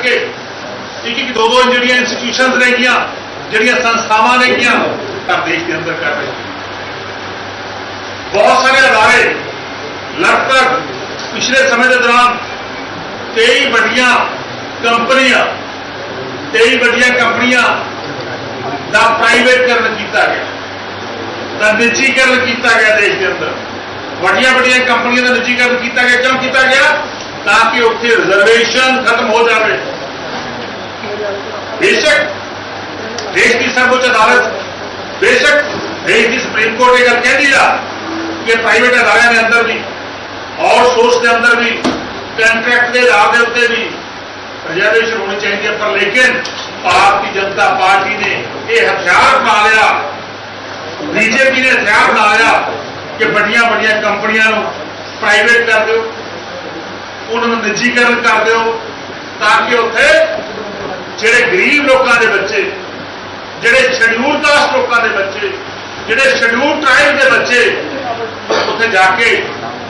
ਕਰਕੇ ਇੱਕ ਇੱਕ ਦੋ ਦੋ ਜਿਹੜੀਆਂ ਇੰਸਟੀਟਿਊਸ਼ਨਸ ਨੇਗੀਆਂ ਜਿਹੜੀਆਂ ਸੰਸਥਾਵਾਂ ਨੇਗੀਆਂ ਤਾਂ ਦੇਸ਼ ਦੇ ਅੰਦਰ ਕਰ ਰਹੇ ਬਹੁਤ ਸਾਰੇ ਅਦਾਰੇ ਲਗਭਗ ਪਿਛਲੇ ਸਮੇਂ ਦੇ ਦੌਰਾਨ ਕਈ ਵੱਡੀਆਂ ਕੰਪਨੀਆਂ ਕਈ ਵੱਡੀਆਂ ਕੰਪਨੀਆਂ ਦਾ ਪ੍ਰਾਈਵੇਟਕਰਨ ਕੀਤਾ ਗਿਆ, ਦਾ ਨਿੱਜੀਕਰਨ ਕੀਤਾ ਗਿਆ ਦੇਸ਼ ਦੇ ਅੰਦਰ। ਵੱਡੀਆਂ ਵੱਡੀਆਂ ਕੰਪਨੀਆਂ ਦਾ ਨਿੱਜੀਕਰਨ ਕੀਤਾ ਗਿਆ, ਕਿਉਂ ਕੀਤਾ ਗਿਆ? ਤਾਂ ਕਿ ਉੱਥੇ ਰਿਜ਼ਰਵੇਸ਼ਨ ਖਤਮ ਹੋ ਜਾਵੇ ਬੇਸ਼ੱਕ ਦੇਸ਼ ਦੀ ਸਰਵਉੱਚ ਅਦਾਲਤ ਬੇਸ਼ੱਕ ਦੇਸ਼ ਦੀ ਸੁਪਰੀਮ ਕੋਰਟ ਇਹ ਗੱਲ ਕਹਿੰਦੀ ਆ ਕਿ ਪ੍ਰਾਈਵੇਟ ਅਦਾਰਿਆਂ ਦੇ ਅੰਦਰ ਵੀ ਔਰ ਸੋਰਸ ਦੇ ਅੰਦਰ ਵੀ ਕੰਟਰੈਕਟ ਦੇ ਆਧਾਰ ਦੇ ਉੱਤੇ ਵੀ ਰਿਜ਼ਰਵੇਸ਼ਨ ਹੋਣੀ ਚਾਹੀਦੀ ਹੈ ਪਰ ਲੇਕਿਨ ਭਾਰਤੀ ਜਨਤਾ ਪਾਰਟੀ ਨੇ ਇਹ ਹਥਿਆਰ ਬਣਾ ਲਿਆ ਬੀਜੇਪੀ ਨੇ ਹਥਿਆਰ ਬਣਾ ਲਿਆ ਕਿ ਵੱਡੀਆਂ ਵੱਡੀਆਂ ਕੰਪਨੀਆਂ ਨੂੰ ਪ੍ਰਾਈਵੇਟ ਕਰ ਦਿਓ ਉਹਨਾਂ ਨੂੰ ਨਿੱਜੀਕਰਨ ਕਰ ਦਿਓ ਤਾਂ ਕਿ ਉੱਥੇ ਜਿਹੜੇ ਗਰੀਬ ਲੋਕਾਂ ਦੇ ਬੱਚੇ, ਜਿਹੜੇ ਸ਼ਡਿਊਲ ਕਾਸਟ ਲੋਕਾਂ ਦੇ ਬੱਚੇ, ਜਿਹੜੇ ਸ਼ਡਿਊਲ ਟ੍ਰਾਈਬ ਦੇ ਬੱਚੇ, ਉੱਥੇ ਜਾ ਕੇ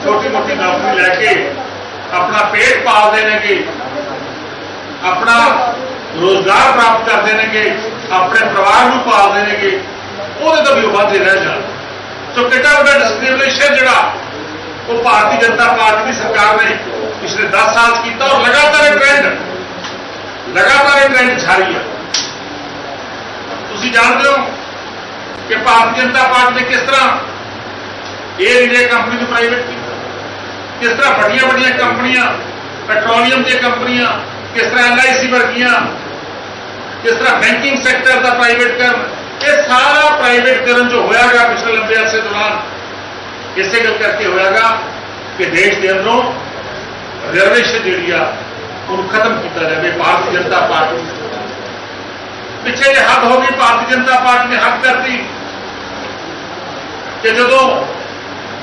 ਛੋਟੀ ਮੋਟੀ ਨੌਕਰੀ ਲੈ ਕੇ ਆਪਣਾ ਪੇਟ ਪਾਲਦੇ ਨੇਗੇ, ਆਪਣਾ ਰੋਜ਼ਗਾਰ ਪ੍ਰਾਪਤ ਕਰਦੇ ਨੇਗੇ, ਆਪਣੇ ਪਰਿਵਾਰ ਨੂੰ ਪਾਲਦੇ ਨੇਗੇ, ਉਹਦੇ ਤੋਂ ਵੀ ਉਹ ਵਾਧੇ ਰਹਿ ਜਾਣ। ਸੋ ਕਿੱਡਾ ਵੱਡਾ ਡਿਸਕ੍ਰਿਮੀਨੇਸ਼ਨ ਜਿਹੜਾ, ਉਹ ਭਾਰਤੀ ਜਨਤਾ ਪਾਰਟੀ ਦੀ ਸਰਕਾਰ ਨੇ ਪਿਛਲੇ 10 ਸਾਲ 'ਚ ਕੀਤਾ ਔਰ ਲਗਾਤਾਰ ਇਹ ਟ੍ਰੈਂਡ ਲਗਾਤਾਰ ਇਹ ਟ੍ਰੈਂਡ ਜਾਰੀ ਹੈ ਤੁਸੀਂ ਜਾਣਦੇ ਹੋ ਕਿ ਭਾਰਤੀ ਜਨਤਾ ਪਾਰਟੀ ਨੇ ਕਿਸ ਤਰ੍ਹਾਂ 에ਅਰ ਇੰਡੀਆ ਕੰਪਨੀ ਨੂੰ ਪ੍ਰਾਈਵੇਟ ਕੀਤਾ ਕਿਸ ਤਰ੍ਹਾਂ ਵੱਡੀਆਂ ਵੱਡੀਆਂ ਕੰਪਨੀਆਂ ਪੈਟਰੋਲੀਅਮ ਦੀਆਂ ਕੰਪਨੀਆਂ, ਕਿਸ ਤਰ੍ਹਾਂ ਐਲਆਈਸੀ ਵਰਗੀਆਂ, ਕਿਸ ਤਰ੍ਹਾਂ ਬੈਂਕਿੰਗ ਸੈਕਟਰ ਦਾ ਪ੍ਰਾਈਵੇਟ ਕਰਨ, ਇਹ ਸਾਰਾ ਪ੍ਰਾਈਵੇਟ ਕਰਨ ਜੋ ਹੋਇਆਗਾ ਪਿਛਲੇ ਲੰਬੇ ਅਰਸੇ ਦੌਰਾਨ, ਇਸੇ ਗੱਲ ਕਰਕੇ ਹੋਇਆਗਾ ਕਿ ਦੇਸ਼ ਦੇ ਅੰਦਰੋਂ ਰਿਜ਼ਰਵੇਸ਼ਨ ਜਿਹੜੀ ਆ ਉਹਨੂੰ ਖਤਮ ਕੀਤਾ ਜਾਵੇ ਭਾਰਤੀ ਜਨਤਾ ਪਾਰਟੀ ਪਿੱਛੇ ਜੇ ਹੱਦ ਹੋ ਗਈ ਭਾਰਤੀ ਜਨਤਾ ਪਾਰਟੀ ਨੇ ਹੱਦ ਕਰਤੀ ਕਿ ਜਦੋਂ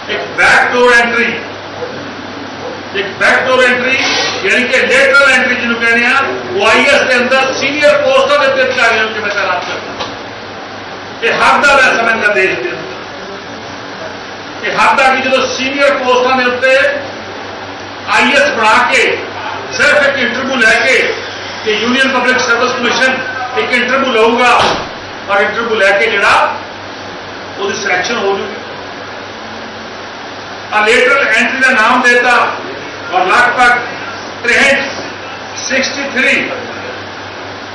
ਇੱਕ ਬੈਕ ਡੋਰ ਐਂਟਰੀ ਇੱਕ ਬੈਕ ਡੋਰ ਐਂਟਰੀ ਯਾਨੀ ਕਿ ਲੇਟਰਲ ਐਂਟਰੀ ਜਿਹਨੂੰ ਕਹਿੰਦੇ ਆ ਉਹ ਆਈਐਸ ਦੇ ਅੰਦਰ ਸੀਨੀਅਰ ਪੋਸਟਾਂ ਦੇ ਉੱਤੇ ਅਧਿਕਾਰੀਆਂ ਨੂੰ ਕਿਵੇਂ ਤਾਇਨਾਤ ਕਰਦਾ ਇਹ ਹੱਦ ਦਾ ਮੈਂ ਸਮਝਦਾ ਦੇਸ਼ ਦੇ ਅੰਦਰ ਇਹ ਹੱਦ ਆ ਕਿ ਜਦੋਂ ਸੀਨੀਅਰ ਪੋਸਟਾਂ ਦੇ ਉੱਤੇ ਆਈਐਸ ਬਣਾ ਕੇ ਸਿਰਫ ਇੱਕ ਇੰਟਰਵਿਊ ਲੈ ਕੇ ਕਿ ਯੂਨੀਅਨ ਪਬਲਿਕ ਸਰਵਿਸ ਕਮਿਸ਼ਨ ਇੱਕ ਇੰਟਰਵਿਊ ਲਊਗਾ ਔਰ ਇੰਟਰਵਿਊ ਲੈ ਕੇ ਜਿਹੜਾ ਉਹਦੀ ਸਿਲੈਕਸ਼ਨ ਹੋ ਜੂਗੀ ਆ ਲੇਟਰਲ ਐਂਟਰੀ ਦਾ ਨਾਮ ਦੇਤਾ ਔਰ ਲਗਭਗ 63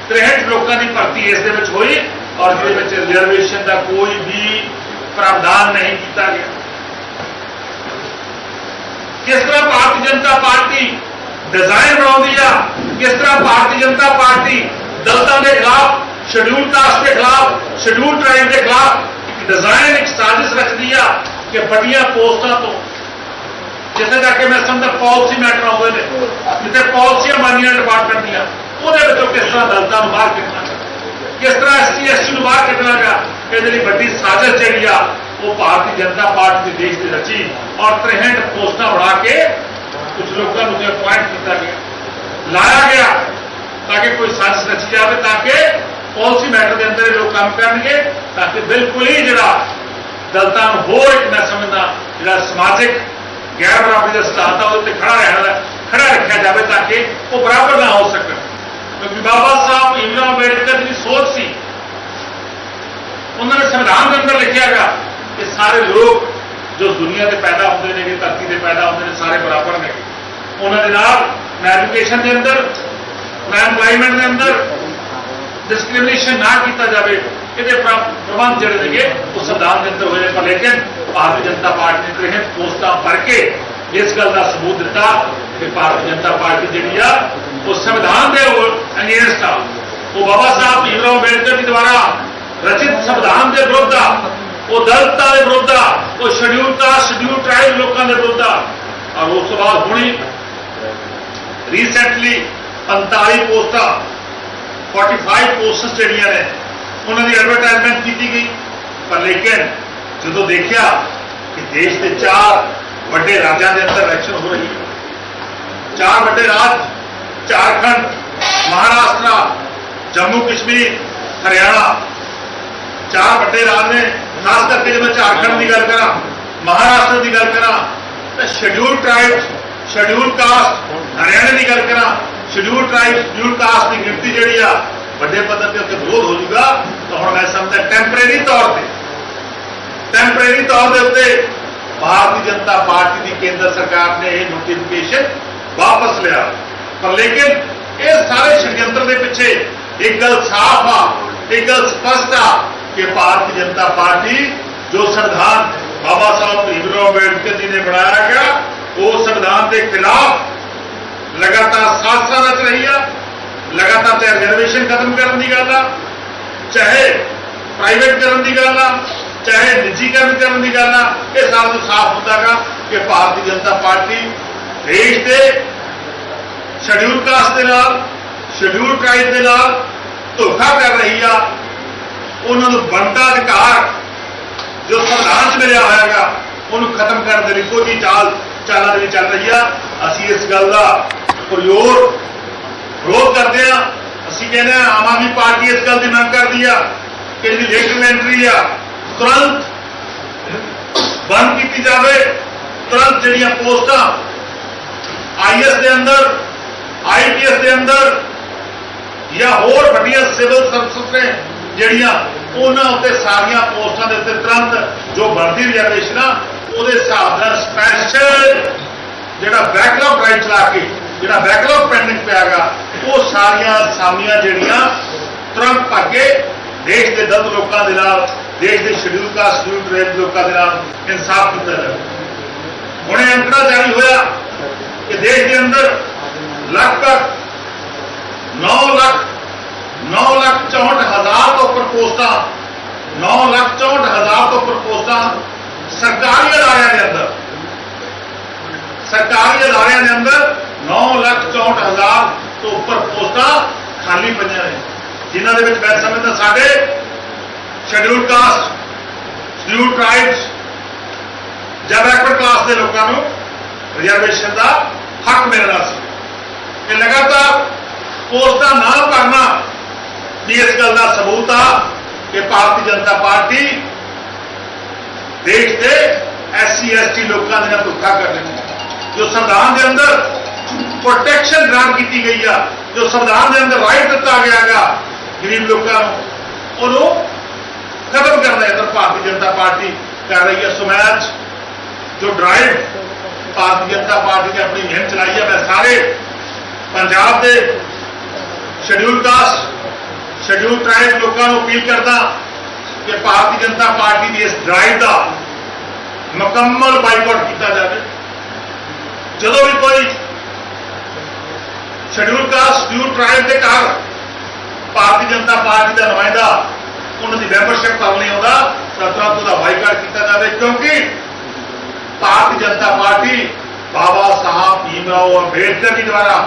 63 ਲੋਕਾਂ ਦੀ ਭਰਤੀ ਇਸ ਦੇ ਵਿੱਚ ਹੋਈ ਔਰ ਜਿਹਦੇ ਵਿੱਚ ਰਿਜ਼ਰਵੇਸ਼ਨ ਦਾ ਕੋਈ ਵੀ ਪ੍ਰਾਵਧਾਨ ਨਹੀਂ ਕੀਤਾ ਗਿਆ ਕਿਸ ਤਰ੍ਹਾਂ ਜਨਤਾ ਪਾਰਟੀ ਡਿਜ਼ਾਈਨ ਬਣਾਉਂਦੀ ਆ ਕਿਸ ਤਰ੍ਹਾਂ ਭਾਰਤੀ ਜਨਤਾ ਪਾਰਟੀ ਦਲਤਾਂ ਦੇ ਖਿਲਾਫ ਸ਼ਡਿਊਲ ਕਾਸਟ ਦੇ ਖਿਲਾਫ ਸ਼ਡਿਊਲ ਟ੍ਰਾਈਬ ਦੇ ਖਿਲਾਫ ਇੱਕ ਡਿਜ਼ਾਈਨ ਇੱਕ ਸਾਜ਼ਿਸ਼ ਰੱਖਦੀ ਆ ਕਿ ਵੱਡੀਆਂ ਪੋਸਟਾਂ ਤੋਂ ਜਿੱਥੇ ਜਾ ਕੇ ਮੈਂ ਸਮਝਦਾ ਪਾਲਿਸੀ ਮੈਟਰ ਆਉਂਦੇ ਨੇ ਜਿੱਥੇ ਪਾਲਿਸੀਆਂ ਬਣਦੀਆਂ ਡਿਪਾਰਟਮੈਂਟ ਦੀਆਂ ਉਹਦੇ ਵਿੱਚੋਂ ਕਿਸ ਤਰ੍ਹਾਂ ਦਲਤਾਂ ਨੂੰ ਬਾਹਰ ਕੱਢਣਾ ਕਿਸ ਤਰ੍ਹਾਂ ਐਸਟੀ ਐਸਟੀ ਨੂੰ ਬਾਹਰ ਕੱਢਣਾਗਾ ਇਹਦੇ ਲਈ ਵੱਡੀ ਸਾਜ਼ਿਸ਼ ਜਿਹੜੀ ਆ ਉਹ ਭਾਰਤੀ ਜਨਤਾ ਪਾਰਟੀ ਦੇ ਦੇਸ਼ ਦੇ ਰਚੀ ਔਰ 63 ਪੋਸਟਾਂ ਬਣਾ ਕੇ ਕੁਝ ਲੋਕਾਂ ਨੂੰ ਤੇ ਅਪਾਇੰਟ ਕੀਤਾ ਗਿਆ ਲਾਇਆ ਗਿਆ ਤਾਂ ਕਿ ਕੋਈ ਸਾਜ਼ਿਸ਼ ਰਚੀ ਜਾਵੇ ਤਾਂ ਕਿ ਪਾਲਿਸੀ ਮੈਟਰ ਦੇ ਅੰਦਰ ਇਹ ਲੋਕ ਕੰਮ ਕਰਨਗੇ ਤਾਂ ਕਿ ਬਿਲਕੁਲ ਹੀ ਜਿਹੜਾ ਦਲਤਾਂ ਨੂੰ ਹੋਰ ਇੱਕ ਮੈਂ ਸਮਝਦਾ ਜਿਹੜਾ ਸਮਾਜਿਕ ਗੈਰ ਬਰਾਬਰੀ ਦਾ ਸਿਧਾਂਤ ਆ ਉਹਦੇ ਤੇ ਖੜਾ ਰਹਿਣ ਦਾ ਖੜਾ ਰੱਖਿਆ ਜਾਵੇ ਤਾਂ ਕਿ ਉਹ ਬਰਾਬਰ ਨਾ ਹੋ ਸਕਣ ਕਿਉਂਕਿ ਬਾਬਾ ਸਾਹਿਬ ਭੀਮਰਾਓ ਅੰਬੇਡਕਰ ਦੀ ਸੋਚ ਸੀ ਉਹਨਾਂ ਨੇ ਸੰਵਿਧਾਨ ਦੇ ਅੰਦਰ ਲਿਖਿਆਗਾ ਕਿ ਸਾਰੇ ਲੋਕ ਜੋ ਦੁਨੀਆ ਤੇ ਪੈਦਾ ਹੁੰਦੇ ਨੇ ਧਰਤੀ ਉਹਨਾਂ ਦੇ ਨਾਲ ਨਾ ਐਜੂਕੇਸ਼ਨ ਦੇ ਅੰਦਰ ਨਾ ਐਮਪਲਾਈਮੈਂਟ ਦੇ ਅੰਦਰ ਡਿਸਕ੍ਰਿਮੀਨੇਸ਼ਨ ਨਾ ਕੀਤਾ ਜਾਵੇ ਇਹਦੇ ਪ੍ਰਬੰਧ ਜਿਹੜੇ ਨੇਗੇ ਉਹ ਸੰਵਿਧਾਨ ਦੇ ਅੰਦਰ ਹੋਏ ਨੇ, ਪਰ ਲੇਕਿਨ ਭਾਰਤੀ ਜਨਤਾ ਪਾਰਟੀ ਨੇ ਜਿਹੜੇ ਪੋਸਟਾਂ ਭਰ ਕੇ ਇਸ ਗੱਲ ਦਾ ਸਬੂਤ ਦਿੱਤਾ ਕਿ ਭਾਰਤੀ ਜਨਤਾ ਪਾਰਟੀ ਜਿਹੜੀ ਆ, ਉਹ ਸੰਵਿਧਾਨ ਦੇ ਅਗੇਂਸਟ ਆ। ਉਹ ਬਾਬਾ ਸਾਹਿਬ ਭੀਮਰਾਓ ਅੰਬੇਡਕਰ ਜੀ ਦੁਆਰਾ ਰਚਿਤ ਸੰਵਿਧਾਨ ਦੇ ਵਿਰੁੱਧ ਆ, ਉਹ ਦਲਿਤਾਂ ਦੇ ਵਿਰੁੱਧ ਆ, ਉਹ ਸ਼ਡਿਊਲ ਕਾਸਟ ਸ਼ਡਿਊਲ ਟ੍ਰਾਈਬ ਲੋਕਾਂ ਦੇ ਵਿਰੁੱਧ ਆ। ਔਰ ਉਸ ਤੋਂ ਬਾਅਦ ਹੁਣੀ ਰੀਸੈਂਟਲੀ 45 ਪੋਸਟਾਂ 45 ਪੋਸਟਸ ਜਿਹੜੀਆਂ ਨੇ, ਉਹਨਾਂ ਦੀ ਐਡਵਰਟਾਈਜ਼ਮੈਂਟ ਕੀਤੀ ਗਈ। ਪਰ ਲੇਕਿਨ ਜਦੋਂ ਦੇਖਿਆ ਕਿ ਦੇਸ਼ ਦੇ ਚਾਰ ਵੱਡੇ ਰਾਜਾਂ ਦੇ ਅੰਦਰ ਇਲੈਕਸ਼ਨ ਹੋ ਰਹੀ ਹੈ, ਚਾਰ ਵੱਡੇ ਰਾਜ, ਝਾਰਖੰਡ, ਮਹਾਰਾਸ਼ਟਰ, ਜੰਮੂ ਕਸ਼ਮੀਰ, ਹਰਿਆਣਾ, ਚਾਰ ਵੱਡੇ ਰਾਜ ਨੇ, ਖਾਸ ਕਰਕੇ ਜੇ ਮੈਂ ਝਾਰਖੰਡ ਦੀ ਗੱਲ ਕਰਾਂ, ਮਹਾਰਾਸ਼ਟਰ ਦੀ ਗੱਲ ਕਰਾਂ, ਤਾਂ schedule tribe schedule caste Haryana ਦੀ ਗੱਲ ਕਰਾਂ ਸ਼ਡਿਊਲ ਟ੍ਰਾਈਬ ਸ਼ਡਿਊਲ ਕਾਸਟ ਦੀ ਗਿਣਤੀ ਜਿਹੜੀ ਆ, ਵੱਡੇ ਪੱਧਰ ਤੇ ਉੱਤੇ ਵਿਰੋਧ ਹੋ ਜਾਊਗਾ, ਤਾਂ ਹੁਣ ਮੈਂ ਸਮਝਦਾ ਟੈਂਪਰੇਰੀ ਤੌਰ ਤੇ। ਟੈਂਪਰੇਰੀ ਤੌਰ ਦੇ ਉੱਤੇ ਭਾਰਤੀ ਜਨਤਾ ਪਾਰਟੀ ਦੀ ਕੇਂਦਰ ਸਰਕਾਰ ਨੇ ਇਹ ਨੋਟੀਫਿਕੇਸ਼ਨ ਵਾਪਸ ਲਿਆ। ਪਰ ਲੇਕਿਨ ਇਹ ਸਾਰੇ ਸ਼ਡਯੰਤਰ ਦੇ ਪਿੱਛੇ ਇੱਕ ਗੱਲ ਸਾਫ਼ ਆ, ਇੱਕ ਗੱਲ ਸਪਸ਼ਟ ਆ ਕਿ ਭਾਰਤੀ ਜਨਤਾ ਪਾਰਟੀ ਜੋ ਸੰਵਿਧਾਨ ਬਾਬਾ ਸਾਹਿਬ ਭੀਮਰਾਓ ਅੰਬੇਡਕਰ ਜੀ ਨੇ ਬਣਾਇਆ ਗਿਆ ਉਹ ਸੰਵਿਧਾਨ ਦੇ ਖਿਲਾਫ ਲਗਾਤਾਰ ਸਾਜ਼ਿਸ਼ਾਂ ਰਚ ਰਹੀ ਆ, ਲਗਾਤਾਰ ਤੇ ਰਿਜ਼ਰਵੇਸ਼ਨ ਖਤਮ ਕਰਨ ਦੀ ਗੱਲ ਆ, ਚਾਹੇ ਪ੍ਰਾਈਵੇਟ ਕਰਨ ਦੀ ਗੱਲ ਆ, ਚਾਹੇ ਨਿੱਜੀਕਰਨ ਕਰਨ ਦੀ ਗੱਲ ਆ, ਇਹ ਸਾਰਾ ਤੋਂ ਸਾਫ਼ ਹੁੰਦਾਗਾ ਕਿ ਭਾਰਤੀ ਜਨਤਾ ਪਾਰਟੀ ਦੇਸ਼ ਦੇ ਸ਼ਡਿਊਲ ਕਾਸਟ ਦੇ ਨਾਲ ਸ਼ਡਿਊਲ ਟ੍ਰਾਈਬ ਦੇ ਨਾਲ ਧੋਖਾ ਕਰ ਰਹੀ ਆ। ਉਹਨਾਂ ਨੂੰ ਬਣਦਾ ਅਧਿਕਾਰ ਜੋ ਸੰਵਿਧਾਨ 'ਚ ਮਿਲਿਆ ਹੋਇਆਗਾ ਉਹਨੂੰ ਖਤਮ ਕਰਨ ਦੇ ਲਈ ਕੋਈ ਚਾਲ ਚਾਲਾਂ ਦੇ ਵਿੱਚ ਚੱਲ ਰਹੀ ਆ। ਅਸੀਂ ਇਸ ਗੱਲ ਦਾ ਪ੍ਰਯੋਗ ਵਿਰੋਧ ਕਰਦੇ ਆ। ਅਸੀਂ ਕਹਿੰਦੇ ਆ, ਆਮ ਆਦਮੀ ਪਾਰਟੀ ਇਸ ਗੱਲ ਦੀ ਮੰਗ ਕਰਦੀ ਆ ਕਿ ਜਿਹੜੀ ਲੇਟਰ ਐਂਟਰੀ ਆ, ਤੁਰੰਤ ਬੰਦ ਕੀਤੀ ਜਾਵੇ। ਤੁਰੰਤ ਜਿਹੜੀਆਂ ਪੋਸਟਾਂ ਆਈਐਸ ਦੇ ਅੰਦਰ ਆਈਪੀਐਸ ਦੇ ਅੰਦਰ ਜਾਂ ਹੋਰ ਵੱਡੀਆਂ ਸਿਵਲ ਸਰਵਿਸ ਨੇ ਜਿਹੜੀਆਂ ਉਹਨਾਂ ਉੱਤੇ ਸਾਰੀਆਂ ਪੋਸਟਾਂ ਦੇ ਉੱਤੇ ਤੁਰੰਤ ਜੋ ਬਣਦੀ ਰਿਜ਼ਰਵੇਸ਼ਨਾਂ ਉਹਦੇ ਹਿਸਾਬ ਨਾਲ ਸਪੈਸ਼ਲ ਜਿਹੜਾ ਬੈਕਲੌਗ ਰਾਈਟ ਚਲਾ ਕੇ, ਜਿਹੜਾ ਬੈਕਲੌਗ ਪੈਂਡਿੰਗ ਪਿਆਗਾ, ਉਹ ਸਾਰੀਆਂ ਸਾਮੀਆਂ ਜਿਹੜੀਆਂ ਤੁਰੰਤ ਭਰ ਦੇਸ਼ ਦੇ ਦਲਿਤ ਲੋਕਾਂ ਦੇ ਨਾਲ, ਦੇਸ਼ ਦੇ ਸ਼ਡਿਊਲ ਕਾਸਟ ਸ਼ਡਿਊਲ ਟ੍ਰਾਈਬ ਲੋਕਾਂ ਦੇ ਨਾਲ ਇਨਸਾਫ ਕੀਤਾ ਜਾਵੇ। ਹੁਣੇ ਅੰਕੜਾ ਜਾਰੀ ਹੋਇਆ ਕਿ ਦੇਸ਼ ਦੇ ਅੰਦਰ ਲਗਭਗ 9 ਲੱਖ 9 ਲੱਖ 64 ਹਜ਼ਾਰ ਤੋਂ ਉੱਪਰ ਪੋਸਟਾਂ 9 ਲੱਖ 64 ਹਜ਼ਾਰ ਤੋਂ ਉੱਪਰ ਪੋਸਟਾਂ ਸਰਕਾਰੀ ਅਦਾਰਿਆਂ ਦੇ ਅੰਦਰ। ਸਰਕਾਰੀ ਅਦਾਰਿਆਂ ਦੇ ਅੰਦਰ 9 ਲੱਖ 64 ਹਜ਼ਾਰ ਤੋਂ ਉੱਪਰ ਪੋਸਟਾਂ ਖਾਲੀ ਪਈਆਂ ਨੇ। ਜਿਨ੍ਹਾਂ ਦੇ ਵਿੱਚ ਮੈਂ ਸਮਝਦਾ ਸਾਡੇ ਸ਼ਡਿਊਲ ਕਾਸਟ ਸ਼ਡਿਊਲ ਟ੍ਰਾਈਬਸ ਜਾਂ ਬੈਕਵਰਡ ਕਲਾਸ ਦੇ ਲੋਕਾਂ ਨੂੰ ਰਿਜ਼ਰਵੇਸ਼ਨ ਦਾ ਹੱਕ ਮਿਲਣਾ ਸੀ। ਇਹ ਲਗਾਤਾਰ ਪੋਸਟਾਂ ਨਾ ਭਰਨਾ ਵੀ ਇਸ ਗੱਲ ਦਾ ਸਬੂਤ ਆ ਕਿ ਭਾਰਤੀ ਜਨਤਾ ਪਾਰਟੀ ਦੇਸ਼ ਦੇ ਐਸਸੀ, ਐਸਟੀ ਲੋਕਾਂ ਦੇ ਨਾਲ ਧੋਖਾ ਕਰ ਰਹੀ ਹੈ ਜੋ ਸੰਵਿਧਾਨ ਦੇ ਅੰਦਰ ਪ੍ਰੋਟੈਕਸ਼ਨ ਗ੍ਰਾਂਟ ਕੀਤੀ ਗਈ ਆ, ਜੋ ਸੰਵਿਧਾਨ ਦੇ ਅੰਦਰ ਰਾਈਟ ਦਿੱਤਾ ਗਿਆਗਾ ਗਰੀਬ ਲੋਕਾਂ ਨੂੰ, ਉਹਨੂੰ ਖਤਮ ਕਰਨਾ ਹੈ ਤਾਂ ਭਾਰਤੀ ਜਨਤਾ ਪਾਰਟੀ ਕਰ ਰਹੀ ਹੈ। ਸੋ ਮੈਂ ਅੱਜ ਜੋ ਡਰਾਈਵ ਭਾਰਤੀ ਜਨਤਾ ਪਾਰਟੀ ਨੇ ਆਪਣੀ ਮਿਹਨਤ ਚਲਾਈ ਹੈ ਮੈਂ ਸਾਰੇ ਪੰਜਾਬ ਦੇ ਸ਼ਡਿਊਲ ਕਾਸਟ ਸ਼ਡਿਊਲ ਟ੍ਰਾਈਬ ਲੋਕਾਂ ਨੂੰ ਅਪੀਲ ਕਰਦਾ ਕਿ ਭਾਰਤੀ ਜਨਤਾ ਪਾਰਟੀ ਦੀ ਇਸ ਡਰਾਈਵ ਦਾ ਮੁਕੰਮਲ ਬਾਈਕਾਟ ਕੀਤਾ ਜਾਵੇ। ਜਦੋਂ ਵੀ ਕੋਈ ਸ਼ਡਿਊਲ ਕਾਸਟ ਸ਼ਡਿਊਲ ਟ੍ਰਾਈਬ ਦੇ ਘਰ ਭਾਰਤੀ ਜਨਤਾ ਪਾਰਟੀ ਦਾ ਨੁਮਾਇੰਦਾ, ਉਹਨਾਂ ਦੀ ਮੈਂਬਰਸ਼ਿਪ ਕਰਨ ਲਈ ਆਉਂਦਾ ਤਾਂ ਤੁਰੰਤ ਉਹਦਾ ਬਾਈਕਾਟ ਕੀਤਾ ਜਾਵੇ, ਕਿਉਂਕਿ ਭਾਰਤੀ ਜਨਤਾ ਪਾਰਟੀ ਬਾਬਾ ਸਾਹਿਬ ਭੀਮਰਾਓ ਅੰਬੇਡਕਰ ਜੀ ਦੁਆਰਾ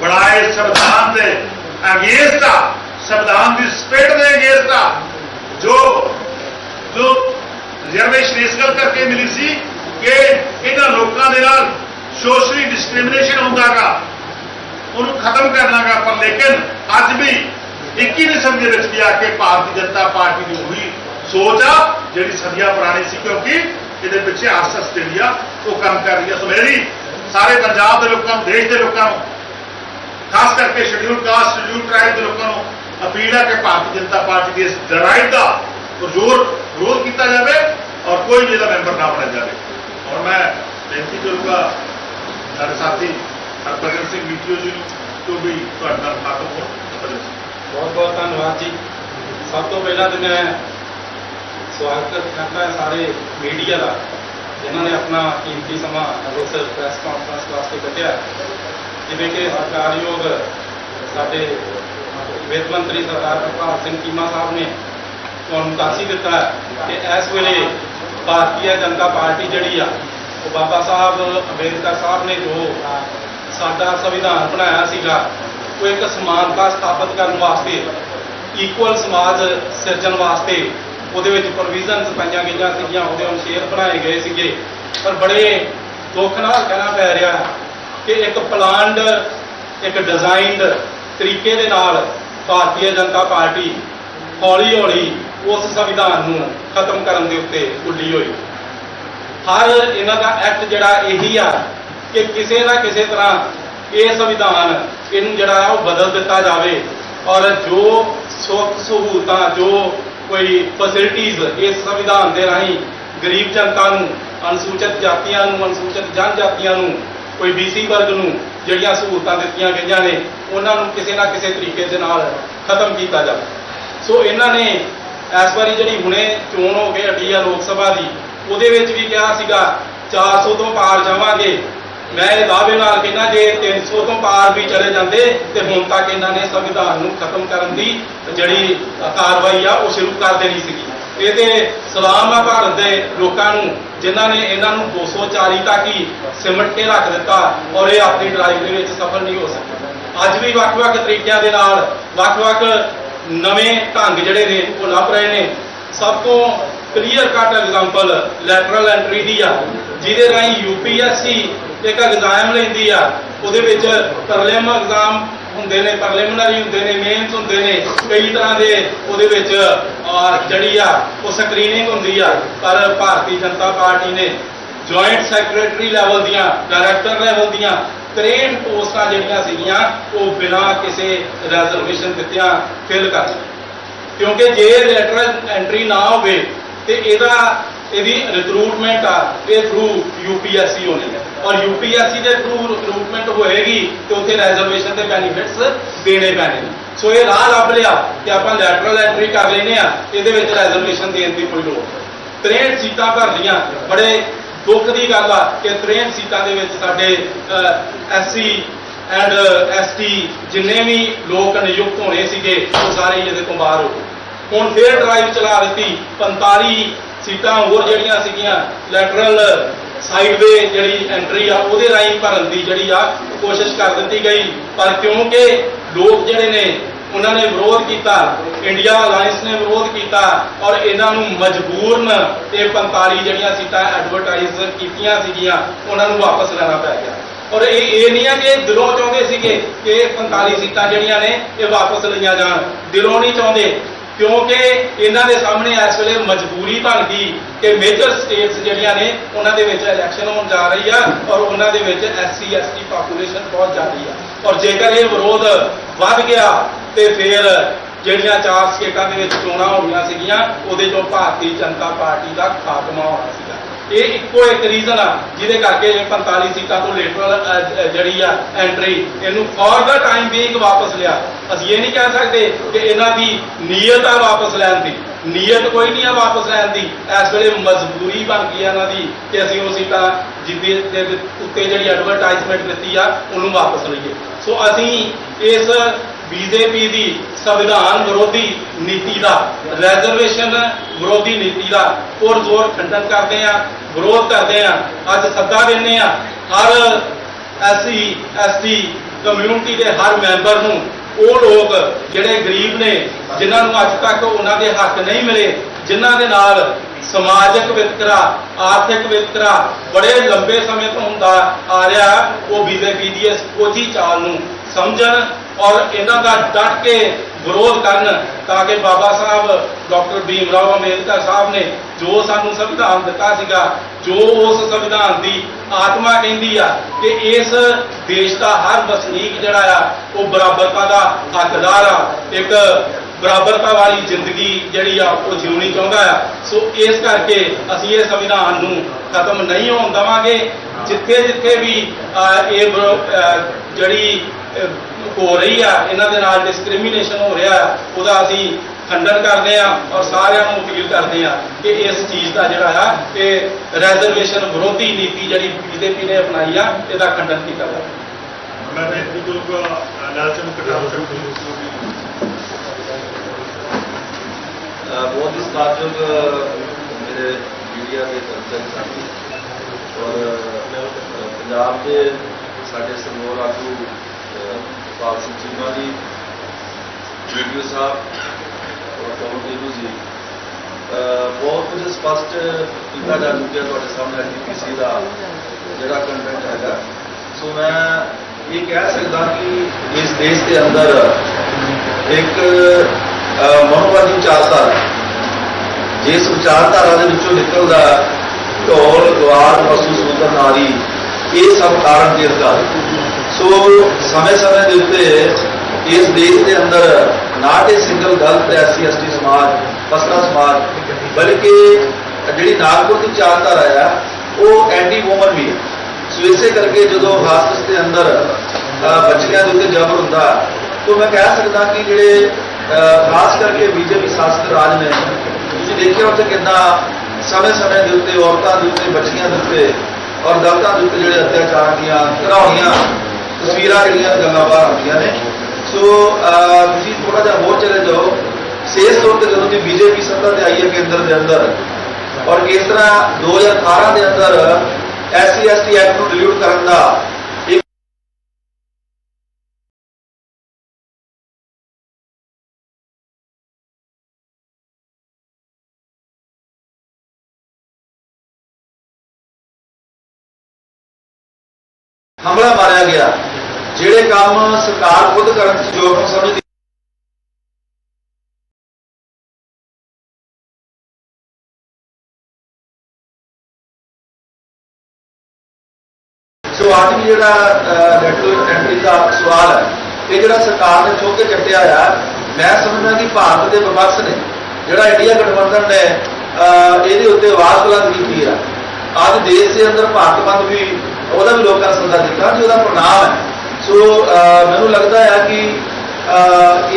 ਬਣਾਏ ਸੰਵਿਧਾਨ ਦੇ ਅਗੇਂਸਟ ਆ, ਸੰਵਿਧਾਨ ਦੀ ਸਪਿਰਿਟ ਦੇ ਅਗੇਂਸਟ ਆ ਜੋ ਜੋ ਰਿਜ਼ਰਵੇਸ਼ਨ ਇਸ ਗੱਲ ਕਰਕੇ ਮਿਲੀ ਸੀ ਕਿ ਇਹਨਾਂ ਲੋਕਾਂ ਦੇ ਨਾਲ ਸੋਸ਼ਲੀ ਡਿਸਕ੍ਰਿਮੀਨੇਸ਼ਨ ਹੁੰਦਾਗਾ ਉਹਨੂੰ ਖਤਮ ਕਰਨਾਗਾ ਪਰ ਲੇਕਿਨ ਅੱਜ ਵੀ 21ਵੀਂ ਸਦੀ ਦੇ ਵਿੱਚ ਵੀ ਆ ਕੇ ਭਾਰਤੀ ਜਨਤਾ ਪਾਰਟੀ ਦੀ ਉਹੀ ਸੋਚ ਆ ਜਿਹੜੀ ਸਦੀਆਂ ਪੁਰਾਣੀ ਸੀ ਕਿਉਂਕਿ ਇਹਦੇ ਪਿੱਛੇ ਆਰਐਸਐਸ ਜਿਹੜੀ ਆ ਉਹ ਕੰਮ ਕਰ ਰਹੀ ਆ ਸੋ ਮੇਰੀ ਸਾਰੇ ਪੰਜਾਬ ਦੇ ਲੋਕਾਂ ਨੂੰ ਦੇਸ਼ ਦੇ ਲੋਕਾਂ ਨੂੰ ਖਾਸ ਕਰਕੇ ਸ਼ਡਿਊਲ ਕਾਸਟ ਸ਼ਡਿਊਲ ਟ੍ਰਾਈਬ ਦੇ ਲੋਕਾਂ ਨੂੰ ਅਪੀਲ ਹੈ ਕਿ ਭਾਰਤੀ ਜਨਤਾ ਪਾਰਟੀ ਦੀ ਇਸ ਲੜਾਈ ਦਾ ਜ਼ੋਰ ਵਿਰੋਧ ਕੀਤਾ ਜਾਵੇ ਔਰ ਕੋਈ ਵੀ ਇਹਦਾ ਮੈਂਬਰ ਨਾ ਬਣਿਆ ਜਾਵੇ। ਔਰ ਮੈਂ ਬੇਨਤੀ ਕਰੂੰਗਾ ਸਾਡੇ ਸਾਥੀ ਹਰਭਜਨ ਸਿੰਘ ਮੀਟੀਓ ਜੀ ਨੂੰ ਜੋ ਵੀ ਤੁਹਾਡਾ ਖਾਤਮ ਹੋ ਬਹੁਤ ਬਹੁਤ ਧੰਨਵਾਦ ਜੀ। ਸਭ ਤੋਂ ਪਹਿਲਾਂ ਤਾਂ ਮੈਂ ਸਵਾਗਤ ਕਰਦਾ ਸਾਰੇ ਮੀਡੀਆ ਦਾ, ਜਿਨ੍ਹਾਂ ਨੇ ਆਪਣਾ ਕੀਮਤੀ ਸਮਾਂ ਇਸ ਪ੍ਰੈਸ ਕਾਨਫਰੰਸ ਵਾਸਤੇ ਕੱਢਿਆ। ਜਿਵੇਂ ਕਿ ਸਰਕਾਰਯੋਗ ਸਾਡੇ ਵਿੱਤ ਮੰਤਰੀ ਸਰਦਾਰ ਪ੍ਰਭਾਤ ਸਿੰਘ ਚੀਮਾ ਸਾਹਿਬ ਨੇ ਤੁਹਾਨੂੰ ਦੱਸ ਹੀ ਦਿੱਤਾ ਕਿ ਇਸ ਵੇਲੇ ਭਾਰਤੀ ਜਨਤਾ ਪਾਰਟੀ ਜਿਹੜੀ ਆ, ਉਹ ਬਾਬਾ ਸਾਹਿਬ ਅੰਬੇਦਕਰ ਸਾਹਿਬ ਨੇ ਜੋ ਸਾਡਾ ਸੰਵਿਧਾਨ ਬਣਾਇਆ ਸੀਗਾ, ਉਹ ਇੱਕ ਸਮਾਨਤਾ ਸਥਾਪਿਤ ਕਰਨ ਵਾਸਤੇ ਇਕੁਅਲ ਸਮਾਜ ਸਿਰਜਣ ਵਾਸਤੇ ਉਹਦੇ ਵਿੱਚ ਪ੍ਰੋਵੀਜ਼ਨਸ ਪਾਈਆਂ ਗਈਆਂ ਸੀਗੀਆਂ, ਉਹਦੇ ਅਨੁਸ਼ੇਰ ਬਣਾਏ ਗਏ ਸੀਗੇ। ਪਰ ਬੜੇ ਦੁੱਖ ਨਾਲ ਕਹਿਣਾ ਪੈ ਰਿਹਾ ਕਿ ਇੱਕ ਪਲਾਨਡ ਇੱਕ ਡਿਜ਼ਾਈਨਡ ਤਰੀਕੇ ਦੇ ਨਾਲ ਭਾਰਤੀ ਜਨਤਾ ਪਾਰਟੀ ਹੌਲੀ ਹੌਲੀ ਉਸ ਸੰਵਿਧਾਨ ਨੂੰ ਖਤਮ ਕਰਨ ਦੇ ਉੱਤੇ ਉੱਲੀ ਹੋਈ। ਹਰ ਇਹਨਾਂ ਦਾ ਐਕਟ ਜਿਹੜਾ ਇਹੀ ਆ ਕਿ ਕਿਸੇ ਨਾ ਕਿਸੇ ਤਰ੍ਹਾਂ ਇਹ ਸੰਵਿਧਾਨ ਇਹਨੂੰ ਜਿਹੜਾ ਉਹ ਬਦਲ ਦਿੱਤਾ ਜਾਵੇ ਔਰ ਜੋ ਸੁੱਖ ਸਹੂਲਤਾਂ, ਜੋ ਕੋਈ ਫੈਸਿਲਿਟੀਆਂ ਇਸ ਸੰਵਿਧਾਨ ਦੇ ਰਾਹੀਂ ਗਰੀਬ ਜਨਤਾ ਨੂੰ, ਅਨੁਸੂਚਿਤ ਜਾਤੀਆਂ ਨੂੰ, ਅਨੁਸੂਚਿਤ ਜਨਜਾਤੀਆਂ ਨੂੰ ਕੋਈ ਬੀਸੀ ਵਰਗ ਨੂੰ ਜਿਹੜੀਆਂ ਸਹੂਲਤਾਂ ਦਿੱਤੀਆਂ ਗਈਆਂ ਨੇ, ਉਹਨਾਂ ਨੂੰ ਕਿਸੇ ਨਾ ਕਿਸੇ ਤਰੀਕੇ ਦੇ ਨਾਲ ਖਤਮ ਕੀਤਾ ਜਾਵੇ। ਸੋ ਇਹਨਾਂ ਨੇ ਇਸ ਵਾਰੀ ਜਿਹੜੀ ਹੁਣੇ ਚੋਣ ਹੋ ਗਈ ਹਟੀ ਆ ਲੋਕ ਸਭਾ ਦੀ, ਉਹਦੇ ਵਿੱਚ ਵੀ ਕਿਹਾ ਸੀਗਾ 400 ਤੋਂ ਪਾਰ ਜਾਵਾਂਗੇ। ਮੈਂ ਇਹ ਦਾਅਵੇ ਨਾਲ ਕਹਿੰਦਾ, ਜੇ 300 ਤੋਂ ਪਾਰ ਵੀ ਚਲੇ ਜਾਂਦੇ, ਤੇ ਹੁਣ ਤੱਕ ਇਹਨਾਂ ਨੇ ਸੰਵਿਧਾਨ ਨੂੰ ਖਤਮ ਕਰਨ ਦੀ ਜਿਹੜੀ ਕਾਰਵਾਈ ਆ, ਉਹ ਸ਼ੁਰੂ ਕਰ ਦੇਣੀ ਸੀਗੀ। ਇਹਦੇ ਸਲਾਮ ਆ ਭਾਰਤ ਦੇ ਲੋਕਾਂ ਨੂੰ, ਜਿਨ੍ਹਾਂ ਨੇ ਇਹਨਾਂ ਨੂੰ 240 ਤੱਕ ਹੀ ਸਿਮਟ ਕੇ ਰੱਖ ਦਿੱਤਾ ਔਰ ਇਹ ਆਪਣੀ ਡਰਾਈਵ ਦੇ ਵਿੱਚ ਸਫਲ ਨਹੀਂ ਹੋ ਸਕੇ। ਅੱਜ ਵੀ ਵੱਖ-ਵੱਖ ਤਰੀਕਿਆਂ ਦੇ ਨਾਲ ਵੱਖ-ਵੱਖ ਨਵੇਂ ਢੰਗ ਜਿਹੜੇ ਨੇ, ਉਹ ਲੱਭ ਰਹੇ ਨੇ। ਸਭ ਤੋਂ clear cut example lateral entry ਦੀ ਆ, ਜਿਹਦੇ ਰਾਹੀਂ ਯੂਪੀਐਸਸੀ ਇੱਕ ਐਗਜ਼ਾਮ ਲੈਂਦੀ ਆ, ਉਹਦੇ ਵਿੱਚ ਪ੍ਰੈਲਿਮ ਐਗਜ਼ਾਮ ਹੁੰਦੇ ਨੇ ਪ੍ਰੀਲਿਮਿਨਰੀ ਹੁੰਦੇ ਨੇ ਮੇਨਸ ਹੁੰਦੇ ਨੇ, ਕਈ ਤਰ੍ਹਾਂ ਦੇ ਉਹਦੇ ਵਿੱਚ ਜਿਹੜੀ ਆ, ਉਹ ਸਕਰੀਨਿੰਗ ਹੁੰਦੀ ਆ। ਪਰ ਭਾਰਤੀ ਜਨਤਾ ਪਾਰਟੀ ਨੇ ਜੁਆਇੰਟ ਸੈਕਟਰੀ ਲੈਵਲ ਦੀਆਂ ਡਾਇਰੈਕਟਰ ਲੈਵਲ ਦੀਆਂ 63 ਪੋਸਟਾਂ ਜਿਹੜੀਆਂ ਸੀਗੀਆਂ, ਉਹ ਬਿਨਾਂ ਕਿਸੇ ਰਿਜ਼ਰਵੇਸ਼ਨ ਦਿੱਤਿਆਂ ਫਿਲ ਕਰ ਕਿਉਂਕਿ ਜੇ ਲੈਟਰ ਐਂਟਰੀ ਨਾ ਹੋਵੇ, ਤੇ ਇਹਦਾ ਇਹਦੀ ਰਿਕਰੂਟਮੈਂਟ ਆ ਇਹ ਥਰੂ ਯੂਪੀਐਸਸੀ ਹੋਣੀ ਹੈ ਔਰ ਯੂਪੀਐਸਸੀ ਦੇ ਥਰੂ ਰਿਕਰੂਟਮੈਂਟ ਹੋਏਗੀ ਤੇ ਉੱਥੇ ਰਿਜ਼ਰਵੇਸ਼ਨ ਦੇ ਬੈਨੀਫਿਟਸ ਦੇਣੇ ਪੈਣੇ ਨੇ। ਸੋ ਇਹ ਰਾਹ ਲੱਭ ਲਿਆ ਕਿ ਆਪਾਂ ਲੈਟਰਲ ਐਂਟਰੀ ਕਰ ਲੈਨੇ ਆ ਇਹਦੇ ਵਿੱਚ ਰਿਜ਼ਰਵੇਸ਼ਨ ਦੇਣ ਦੀ ਕੋਈ ਲੋੜ ਨਹੀਂ। 63 ਸੀਟਾਂ ਭਰ ਲੀਆਂ। ਬੜੇ ਦੁੱਖ ਦੀ ਗੱਲ ਆ ਕਿ 63 ਸੀਟਾਂ ਦੇ ਵਿੱਚ ਸਾਡੇ ਐਸਸੀ ਐਂਡ ਐਸਟੀ ਜਿੰਨੇ ਵੀ ਲੋਕ ਨਿਯੁਕਤ ਹੋਣੇ ਸੀਗੇ, ਉਹ ਸਾਰੇ ਇਹਦੇ ਤੋਂ ਬਾਹਰ ਹੋ ਗਏ। ਹੁਣ ਫੇਰ ਡਰਾਈਵ ਚਲਾ ਦਿੱਤੀ 45 ਸੀਟਾਂ ਹੋਰ ਜਿਹੜੀਆਂ ਸੀਗੀਆਂ ਲੈਟਰਲ ਸਾਈਡਵੇ ਜਿਹੜੀ ਐਂਟਰੀ ਆ, ਉਹਦੇ ਰਾਹੀਂ ਭਰਨ ਦੀ ਜਿਹੜੀ ਆ ਕੋਸ਼ਿਸ਼ ਕਰ ਦਿੱਤੀ ਗਈ। ਪਰ ਕਿਉਂਕਿ ਲੋਕ ਜਿਹੜੇ ਨੇ, ਉਹਨਾਂ ਨੇ ਵਿਰੋਧ ਕੀਤਾ ਇੰਡੀਆ ਅਲਾਈਅੰਸ ਨੇ ਵਿਰੋਧ ਕੀਤਾ ਔਰ ਇਹਨਾਂ ਨੂੰ ਮਜਬੂਰਨ ਇਹ 45 ਜਿਹੜੀਆਂ ਸੀਟਾਂ ਐਡਵਰਟਾਈਜ਼ ਕੀਤੀਆਂ ਸੀਗੀਆਂ, ਉਹਨਾਂ ਨੂੰ ਵਾਪਸ ਲੈਣਾ ਪੈ ਗਿਆ। ਔਰ ਇਹ ਇਹ ਨਹੀਂ ਆ ਕਿ ਦਿਲੋਂ ਚਾਹੁੰਦੇ ਸੀਗੇ ਕਿ ਇਹ 45 ਸੀਟਾਂ ਜਿਹੜੀਆਂ ਨੇ, ਇਹ ਵਾਪਸ ਲਈਆਂ ਜਾਣ। ਦਿਲੋਂ ਨਹੀਂ ਚਾਹੁੰਦੇ। ਕਿਉਂਕਿ ਇਹਨਾਂ ਦੇ ਸਾਹਮਣੇ ਇਸ ਵੇਲੇ ਮਜਬੂਰੀ ਬਣ ਗਈ ਕਿ ਮੇਜਰ ਸਟੇਟਸ ਜਿਹੜੀਆਂ ਨੇ, ਉਹਨਾਂ ਦੇ ਵਿੱਚ ਇਲੈਕਸ਼ਨ ਹੋਣ ਜਾ ਰਹੀ ਆ ਔਰ ਉਹਨਾਂ ਦੇ ਵਿੱਚ ਐਸਸੀ ਐਸਟੀ ਪਾਪੂਲੇਸ਼ਨ ਬਹੁਤ ਜ਼ਿਆਦੀ ਆ। ਔਰ ਜੇਕਰ ਇਹ ਵਿਰੋਧ ਵੱਧ ਗਿਆ ਤੇ ਫਿਰ ਜਿਹੜੀਆਂ ਚਾਰ ਸਟੇਟਾਂ ਦੇ ਵਿੱਚ ਚੋਣਾਂ ਹੋਣੀਆਂ ਸੀਗੀਆਂ, ਉਹਦੇ ਚੋਂ ਭਾਰਤੀ ਜਨਤਾ ਪਾਰਟੀ ਦਾ ਖਾਤਮਾ ਹੋਣਾ ਸੀਗਾ। ਇਹ ਇੱਕੋ ਇੱਕ ਰੀਜ਼ਨ ਆ, ਜਿਹਦੇ ਕਰਕੇ ਇਹ 45 ਸੀਟਾਂ ਤੋਂ ਲੇਟਰਲ ਜਿਹੜੀ ਆ ਐਂਟਰੀ ਇਹਨੂੰ ਫॉर ਦਾ ਟਾਈਮ ਬੀਇੰਗ ਵਾਪਸ ਲਿਆ। ਅਸੀਂ ਇਹ ਨਹੀਂ ਕਹਿ ਸਕਦੇ ਕਿ ਇਹਨਾਂ ਦੀ ਨੀਅਤ ਆ ਵਾਪਸ ਲੈਣ ਦੀ। ਨੀਅਤ ਕੋਈ ਨਹੀਂ ਆ ਵਾਪਸ ਲੈਣ ਦੀ। ਇਸ ਵੇਲੇ ਮਜਬੂਰੀ ਬਣ ਗਈ ਆ ਇਹਨਾਂ ਦੀ ਕਿ ਅਸੀਂ ਉਹ ਸੀਟਾਂ ਜਿੱਦੇ ਦੇ ਉੱਤੇ ਜਿਹੜੀ ਐਡਵਰਟਾਈਜ਼ਮੈਂਟ ਦਿੱਤੀ ਆ, ਉਹਨੂੰ ਵਾਪਸ ਲਈਏ। ਸੋ ਅਸੀਂ ਇਸ ਬੀਜੇਪੀ ਦੀ ਸੰਵਿਧਾਨ ਵਿਰੋਧੀ ਨੀਤੀ ਦਾ ਰਿਜ਼ਰਵੇਸ਼ਨ ਵਿਰੋਧੀ ਨੀਤੀ ਦਾ ਪੁਰਜ਼ੋਰ ਖੰਡਨ ਕਰਦੇ ਆ ਵਿਰੋਧ ਕਰਦੇ ਆ ਅੱਜ ਸੱਦਾ ਦਿੰਦੇ ਆ ਹਰ ਐਸਸੀ, ਐਸਟੀ ਕਮਿਊਨਿਟੀ ਦੇ ਹਰ ਮੈਂਬਰ ਨੂੰ, ਉਹ ਲੋਕ ਜਿਹੜੇ ਗਰੀਬ ਨੇ, ਜਿਨ੍ਹਾਂ ਨੂੰ ਅੱਜ ਤੱਕ ਉਹਨਾਂ ਦੇ ਹੱਕ ਨਹੀਂ ਮਿਲੇ, ਜਿਨ੍ਹਾਂ ਦੇ ਨਾਲ ਸਮਾਜਿਕ ਵਿਤਕਰਾ, ਆਰਥਿਕ ਵਿਤਕਰਾ ਬੜੇ ਲੰਬੇ ਸਮੇਂ ਤੋਂ ਹੁੰਦਾ ਆ ਰਿਹਾ, ਉਹ ਬੀਜੇਪੀ ਦੀ ਇਸ ਕੋਝੀ ਚਾਲ ਨੂੰ ਸਮਝਣ ਔਰ ਇਹਨਾਂ ਦਾ ਡਟ ਕੇ ਵਿਰੋਧ ਕਰਨ ਤਾਂ ਕਿ ਬਾਬਾ ਸਾਹਿਬ, ਡਾਕਟਰ ਭੀਮ ਰਾਓ ਅੰਬੇਦਕਰ ਸਾਹਿਬ ਨੇ ਜੋ ਸਾਨੂੰ ਸੰਵਿਧਾਨ ਦਿੱਤਾ ਸੀਗਾ, ਜੋ ਉਸ ਸੰਵਿਧਾਨ ਦੀ ਆਤਮਾ ਕਹਿੰਦੀ ਆ ਕਿ ਇਸ ਦੇਸ਼ ਦਾ ਹਰ ਵਸਨੀਕ ਜਿਹੜਾ ਆ, ਉਹ ਬਰਾਬਰਤਾ ਦਾ ਹੱਕਦਾਰ ਆ, ਇੱਕ ਬਰਾਬਰਤਾ ਵਾਲੀ ਜ਼ਿੰਦਗੀ ਜਿਹੜੀ ਆ, ਉਹ ਜਿਉਣੀ ਚਾਹੁੰਦਾ ਆ। ਸੋ ਇਸ ਕਰਕੇ ਅਸੀਂ ਇਹ ਸੰਵਿਧਾਨ ਨੂੰ ਖਤਮ ਨਹੀਂ ਹੋਣ ਦੇਵਾਂਗੇ। ਜਿੱਥੇ ਜਿੱਥੇ ਵੀ ਇਹ ਜਿਹੜੀ ਹੋ ਰਹੀ ਆ ਇਹਨਾਂ ਦੇ ਨਾਲ ਡਿਸਕ੍ਰਿਮੀਨੇਸ਼ਨ ਹੋ ਰਿਹਾ ਆ ਉਹਦਾ ਅਸੀਂ ਖੰਡਨ ਕਰਦੇ ਆ ਔਰ ਸਾਰਿਆਂ ਨੂੰ ਅਪੀਲ ਕਰਦੇ ਆ ਕਿ ਇਸ ਚੀਜ਼ ਦਾ ਜਿਹੜਾ ਆ ਇਹ ਰਿਜ਼ਰਵੇਸ਼ਨ ਵਿਰੋਧੀ ਨੀਤੀ ਜਿਹੜੀ ਬੀਜੇਪੀ ਨੇ ਅਪਣਾਈ ਆ ਇਹਦਾ ਖੰਡਨ ਕੀਤਾ ਜਾਵੇ। ਮੈਂ ਬੇਨਤੀ ਕਰੂੰਗਾ ਲਾਲਚਨ ਅ, ਬਹੁਤ ਹੀ ਸਤਿਕਾਰਯੋਗ ਮੇਰੇ ਮੀਡੀਆ ਦੇ ਕਰਮਚਾਰੀ ਸਾਥੀ ਔਰ ਅ, ਪੰਜਾਬ ਦੇ ਸਾਡੇ ਸਰਮੋਰ ਆਗੂ ਪਾਲ ਸਿੰਘ ਚੀਮਾ ਜੀ ਵੀਡੀਓ ਸਾਹਿਬ ਔਰ ਕੌਣ ਦੇਵੂ ਜੀ? ਬਹੁਤ ਕੁਝ ਸਪਸ਼ਟ ਕੀਤਾ ਜਾ ਚੁੱਕਿਆ ਤੁਹਾਡੇ ਸਾਹਮਣੇ ਐਨਡੀਪੀਸੀ ਦਾ ਜਿਹੜਾ ਕੰਟੈਂਟ ਹੈਗਾ। ਸੋ ਮੈਂ ਇਹ ਕਹਿ ਸਕਦਾ ਕਿ ਇਸ ਦੇਸ਼ ਦੇ ਅੰਦਰ ਇੱਕ ਅਹ, ਮਨੋਵਾਦੀ ਵਿਚਾਰਧਾਰਾ ਜਿਸ ਵਿਚਾਰਧਾਰਾ ਦੇ ਵਿੱਚੋਂ ਨਿਕਲਦਾ ਢੋਲ ਗਵਾਰ ਪਸ਼ੂ ਸੁੰਦਰ ਨਾਰੀ ਇਹ ਸਭ ਕਾਰਨ ਦੇ ਅਧਿਕਾਰ ਸੋ ਸਮੇਂ-ਸਮੇਂ ਦੇ ਉੱਤੇ ਇਸ ਦੇਸ਼ ਦੇ ਅੰਦਰ ਨਾਟ ਇਹ ਸਿੰਗਲ ਗਲਤ ਹੈ ਐਸਸੀ ਐਸਟੀ ਸਮਾਜ ਪਸਲਾ ਸਮਾਜ ਬਲਕਿ ਜਿਹੜੀ ਨਾਗਪੁਰ ਦੀ ਚਾਰਧਾਰਾ ਆ, ਉਹ ਐਂਟੀ ਵੂਮਨ ਵੀ ਹੈ ਸੋ ਇਸੇ ਕਰਕੇ ਜਦੋਂ ਹਾਸਪਸ ਦੇ ਅੰਦਰ ਬੱਚਿਆਂ ਦੇ ਉੱਤੇ ਜ਼ਬਰ ਹੁੰਦਾ, ਤਾਂ ਮੈਂ ਕਹਿ ਸਕਦਾ ਕਿ ਜਿਹੜੇ ਖਾਸ ਕਰਕੇ ਬੀਜੇਪੀ ਸ਼ਾਸਕ ਰਾਜ ਨੇ, ਤੁਸੀਂ ਦੇਖਿਆ ਉੱਥੇ ਕਿੰਨਾ ਸਮੇਂ-ਸਮੇਂ ਦੇ ਉੱਤੇ ਔਰਤਾਂ ਦੇ ਉੱਤੇ, ਬੱਚੀਆਂ ਦੇ ਉੱਤੇ ਔਰ ਦਲਿਤਾਂ ਦੇ ਉੱਤੇ ਜਿਹੜੇ ਅਤਿਆਚਾਰ ਦੀਆਂ, ਘਰਾਉਣੀਆਂ ਤਸਵੀਰਾਂ ਜਿਹੜੀਆਂ ਗੱਲਾਂ ਬਾਹਰ ਆਉਂਦੀਆਂ ਨੇ। ਸੋ ਤੁਸੀਂ ਥੋੜਾ ਜਿਹਾ ਹੋਰ ਚਲੇ ਜਾਓ। ਸੇਸ ਤੌਰ ਤੇ ਜਦੋਂ ਦੀ ਬੀਜੇਪੀ ਸੱਤਾ ਤੇ ਆਈ ਹੈ ਕੇਂਦਰ ਦੇ ਅੰਦਰ, ਔਰ ਕਿਸ ਤਰ੍ਹਾਂ 2018 ਦੇ ਅੰਦਰ ਐਸਸੀ ਐਸਟੀ ਐਕਟ ਨੂੰ ਡਿਲੀਟ ਕਰਨ ਦਾ ਹਮਲਾ ਮਾਰਿਆ ਗਿਆ। ਜਿਹੜੇ ਕੰਮ ਸਰਕਾਰ ਖੁਦ ਕਰਨ ਚ ਯੋਗ ਸਮਝਦੀ ਸੋ ਵੀ ਜਿਹੜਾ ਲੈਟਰਲ ਐਂਟਰੀ ਦਾ ਸਵਾਲ ਹੈ, ਇਹ ਜਿਹੜਾ ਸਰਕਾਰ ਨੇ ਚੁੱਕ ਕੇ ਚੱਟਿਆ ਆ ਮੈਂ ਸਮਝਦਾ ਕਿ ਭਾਰਤ ਦੇ ਵਿਪਕਸ਼ ਨੇ ਜਿਹੜਾ ਇੰਡੀਆ ਗਠਬੰਧਨ ਨੇ ਇਹਦੇ ਉੱਤੇ ਆਵਾਜ਼ ਬੁਲੰਦ ਕੀਤੀ ਆ ਅੱਜ ਦੇਸ਼ ਦੇ ਅੰਦਰ ਭਾਰਤ ਬੰਦ ਵੀ, ਉਹਦਾ ਵੀ ਲੋਕਾਂ ਨੇ ਸੱਦਾ ਦਿੱਤਾ ਕਿ ਉਹਦਾ ਪ੍ਰਣਾਮ ਹੈ। ਸੋ ਮੈਨੂੰ ਲੱਗਦਾ ਹੈ ਕਿ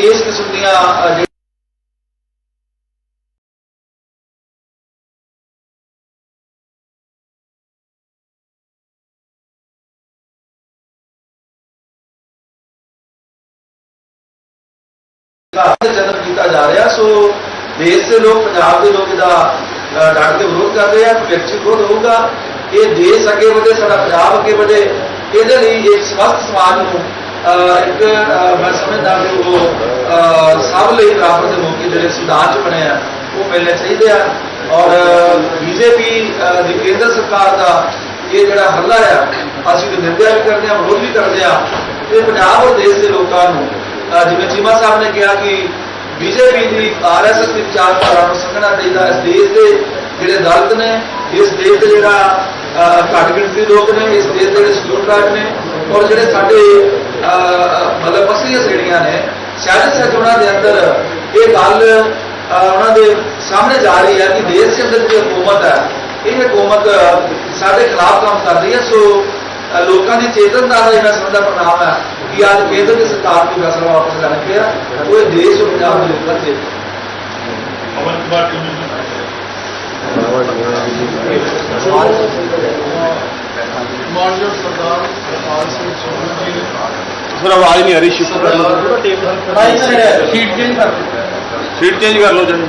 ਇਸ ਕਿਸਮ ਦੀਆਂ ਅਹ, ਜਨਮ ਕੀਤਾ ਜਾ ਰਿਹਾ ਸੋ ਦੇਸ਼ ਦੇ ਲੋਕ ਪੰਜਾਬ ਦੇ ਲੋਕ ਇਹਦਾ ਡਟ ਕੇ ਵਿਰੋਧ ਕਰ ਰਹੇ ਆ ਵਿਅਕਤੀ ਵਿਰੋਧ ਹੋਊਗਾ ਇਹ ਦੇਸ਼ ਅੱਗੇ ਵਧੇ ਸਾਡਾ ਪੰਜਾਬ ਅੱਗੇ ਵਧੇ ਇਹਦੇ ਲਈ ਇੱਕ ਸਵਸਥ ਸਮਾਜ ਨੂੰ ਇੱਕ ਮੈਂ ਸਮਝਦਾ ਕਿ ਉਹ ਸਭ ਲਈ ਬਰਾਬਰ ਦੇ ਮੌਕੇ ਜਿਹੜੇ ਸੰਵਿਧਾਨ 'ਚ ਬਣੇ ਆ, ਉਹ ਮਿਲਣੇ ਚਾਹੀਦੇ ਆ। ਔਰ ਬੀਜੇਪੀ ਦੀ ਕੇਂਦਰ ਸਰਕਾਰ ਦਾ ਇਹ ਜਿਹੜਾ ਹੱਲਾ ਆ, ਅਸੀਂ ਤੇ ਨਿੰਦਿਆ ਵੀ ਕਰਦੇ ਆ, ਵਿਰੋਧ ਵੀ ਕਰਦੇ ਆ। ਇਹ ਪੰਜਾਬ ਔਰ ਦੇਸ਼ ਦੇ ਲੋਕਾਂ ਨੂੰ ਜਿਵੇਂ ਚੀਮਾ ਸਾਹਿਬ ਨੇ ਕਿਹਾ ਕਿ ਬੀਜੇਪੀ ਦੀ ਆਰਐਸਐਸ ਦੀ ਵਿਚਾਰਧਾਰਾ ਨੂੰ ਸਮਝਣਾ ਚਾਹੀਦਾ। ਇਸ ਦੇਸ਼ ਦੇ ਜਿਹੜੇ ਦਲਿਤ ਨੇ, ਇਸ ਦੇਸ਼ ਦੇ ਜਿਹੜਾ ਘੱਟ ਗਿਣਤੀ ਲੋਕ ਨੇ, ਇਸ ਦੇਸ਼ ਦੇ ਜਿਹੜੇ ਸ਼ਡਿਊਲ ਟ੍ਰਾਈਬ ਨੇ ਔਰ ਜਿਹੜੇ ਸਾਡੇ ਮਤਲਬ ਮਸਲੀਆਂ ਜਿਹੜੀਆਂ ਨੇ ਸਿਆਸਤ ਸੱਜਣਾ ਦੇ ਅੰਦਰ ਇਹ ਗੱਲ ਉਹਨਾਂ ਦੇ ਸਾਹਮਣੇ ਜਾ ਰਹੀ ਹੈ ਕਿ ਦੇਸ਼ ਦੇ ਅੰਦਰ ਜੋ ਹਕੂਮਤ ਹੈ, ਇਹ ਹਕੂਮਤ ਸਾਡੇ ਖਿਲਾਫ ਕੰਮ ਕਰ ਰਹੀ ਹੈ। ਸੋ ਲੋਕਾਂ ਦੀ ਚੇਤਨਤਾ ਦਾ ਜਿਹੜਾ ਸਮਝਦਾ ਪ੍ਰਣਾਮ ਹੈ ਕਿ ਅੱਜ ਕੇਂਦਰ ਦੀ ਸਰਕਾਰ ਨੂੰ ਫੈਸਲਾ ਵਾਪਸ ਲੈਣਾ ਪਿਆ ਉਹ ਇਹ ਦੇਸ਼ ਔਰ ਪੰਜਾਬ ਦੇ ਲੋਕਾਂ ਦੇ ਅਮਨ ਕੁਮਾਰ ਟਿੰਡੂ ਮਾਨਯੋਗ ਸਰਦਾਰ ਹਰਪਾਲ ਸਿੰਘ ਚੌਹਾਨ ਜੀ ਨੇ ਸਰ ਆਵਾਜ਼ ਨਹੀਂ ਆ ਰਹੀ ਸ਼ਿਫਟ ਕਰ ਲਓ। ਸੀਟ ਚੇਂਜ ਕਰ ਸੀਟ ਚੇਂਜ ਕਰ ਲਓ ਜਨ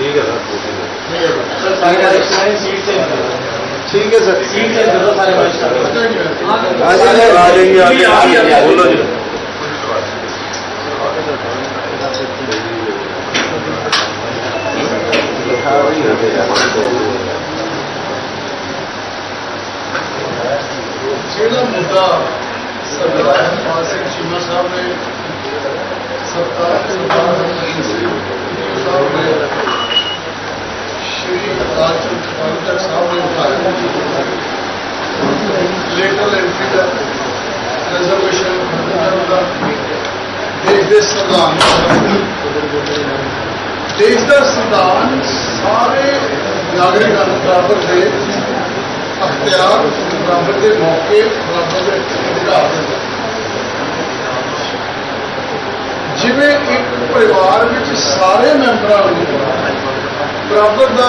ਠੀਕ ਹੈ ਸਰ ਸਰ ਸਾਰੇ ਸਾਰੇ ਸੀਟ ਤੇ ਠੀਕ ਹੈ ਸਰ। ਸੀਟ ਤੇ ਜਦੋਂ ਸਾਰੇ ਬਾਰਿਸ਼ ਕਰ ਆ ਜਾਈਏ ਆ ਜਾਈਏ ਆ ਜਾਈਏ ਬੋਲੋ ਜੀ ਜਿਹੜਾ ਮੁੱਦਾ ਸਰਦਾਰ ਮਾਨ ਸਿੰਘ ਚੀਮਾ ਸਾਹਿਬ ਨੇ ਸਰਕਾਰ ਤੇ ਸਾਹਿਬ ਨੇ ਸ਼੍ਰੀ ਅਕਾਲ ਤਖਤ ਪਾਲਕਰ ਸਾਹਿਬ ਨੇ ਉਠਾਇਆ ਐਂਟਰੀ ਦਾ ਰਿਜ਼ਰਵੇਸ਼ਨ ਦਾ ਦੇਸ਼ ਦੇ ਸੰਵਿਧਾਨ ਦੇਸ਼ ਦਾ ਸੰਵਿਧਾਨ ਸਾਰੇ ਨਾਗਰਿਕਾਂ ਨੂੰ ਬਰਾਬਰ ਦੇ ਅਖਤਿਆਰ ਬਰਾਬਰ ਦੇ ਮੌਕੇ ਬਰਾਬਰ ਦੇ ਅਧਿਕਾਰ ਦਿੰਦਾ ਜਿਵੇਂ ਇੱਕ ਪਰਿਵਾਰ ਵਿੱਚ ਸਾਰੇ ਮੈਂਬਰਾਂ ਨੂੰ ਬਰਾਬਰ ਦਾ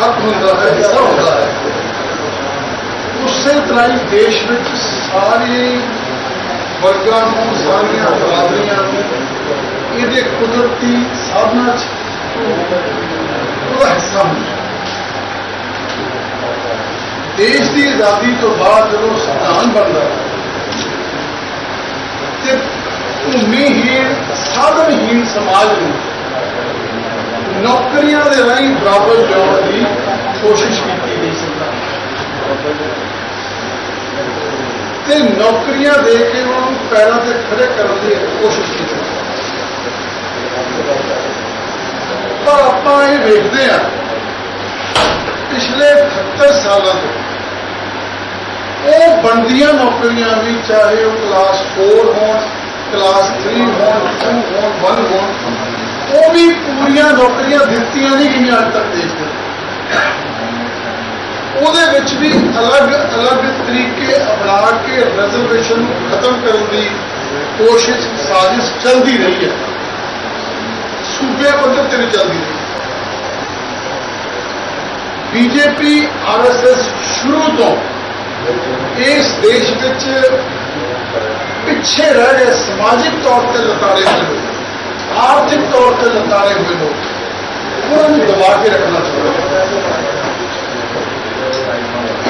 ਹੱਕ ਹੁੰਦਾ ਹੈ, ਹਿੱਸਾ ਹੁੰਦਾ ਹੈ। ਉਸੇ ਤਰ੍ਹਾਂ ਹੀ ਦੇਸ਼ ਵਿੱਚ ਸਾਰੇ ਵਰਗਾਂ ਨੂੰ, ਸਾਰੀਆਂ ਬਰਾਦਰੀਆਂ ਨੂੰ, ਇਹਦੇ ਕੁਦਰਤੀ ਸਾਧਨਾਂ 'ਚ ਉਹਦਾ ਹਿੱਸਾ ਹੁੰਦਾ ਦੇਸ਼ ਦੀ ਆਜ਼ਾਦੀ ਤੋਂ ਬਾਅਦ ਜਦੋਂ ਸੰਵਿਧਾਨ ਬਣਦਾ ਤੇ ਭੂਮੀਹੀਣ, ਸਾਧਨਹੀਣ ਸਮਾਜ ਨੂੰ ਨੌਕਰੀਆਂ ਦੇ ਰਾਹੀਂ ਬਰਾਬਰ ਲਿਆਉਣ ਦੀ ਕੋਸ਼ਿਸ਼ ਕੀਤੀ ਗਈ ਸਰਕਾਰ ਤੇ ਨੌਕਰੀਆਂ ਦੇ ਕੇ ਉਹਨਾਂ ਨੂੰ ਪੈਰਾਂ ਤੇ ਖੜੇ ਕਰਨ ਦੀ ਕੋਸ਼ਿਸ਼ ਕੀਤੀ ਪਰ ਆਪਾਂ ਇਹ ਵੇਖਦੇ ਆ ਪਿਛਲੇ 78 ਸਾਲਾਂ ਤੋਂ ਉਹ ਬਣਦੀਆਂ ਨੌਕਰੀਆਂ ਵੀ ਚਾਹੇ ਉਹ ਕਲਾਸ 4 ਹੋਣ ਕਲਾਸ 3 ਹੋਣ 2 ਹੋਣ 1 ਹੋਣ ਉਹ ਵੀ ਪੂਰੀਆਂ ਨੌਕਰੀਆਂ ਦਿੱਤੀਆਂ ਨਹੀਂ ਗਈਆਂ ਅੱਜ ਤੱਕ ਦੇਸ਼ ਦੇ ਉਹਦੇ ਵਿੱਚ ਵੀ ਅਲੱਗ-ਅਲੱਗ ਤਰੀਕੇ ਅਪਣਾ ਕੇ ਰਿਜ਼ਰਵੇਸ਼ਨ ਨੂੰ ਖਤਮ ਕਰਨ ਦੀ ਕੋਸ਼ਿਸ਼, ਸਾਜ਼ਿਸ਼ ਚੱਲਦੀ ਰਹੀ ਹੈ। ਸੂਬੇ ਪੱਧਰ ਤੇ ਵੀ ਚੱਲਦੀ ਰਹੀ ਬੀਜੇਪੀ ਆਰਐਸਐਸ ਸ਼ੁਰੂ ਤੋਂ ਇਸ ਦੇਸ਼ ਵਿੱਚ ਪਿੱਛੇ ਰਹਿ ਗਏ ਸਮਾਜਿਕ ਤੌਰ ਤੇ ਲਤਾੜੇ ਹੋਏ ਲੋਕ ਆਰਥਿਕ ਤੌਰ ਤੇ ਲਤਾੜੇ ਹੋਏ ਲੋਕ ਉਹਨਾਂ ਨੂੰ ਦਬਾ ਕੇ ਰੱਖਣਾ ਚਾਹੁੰਦੇ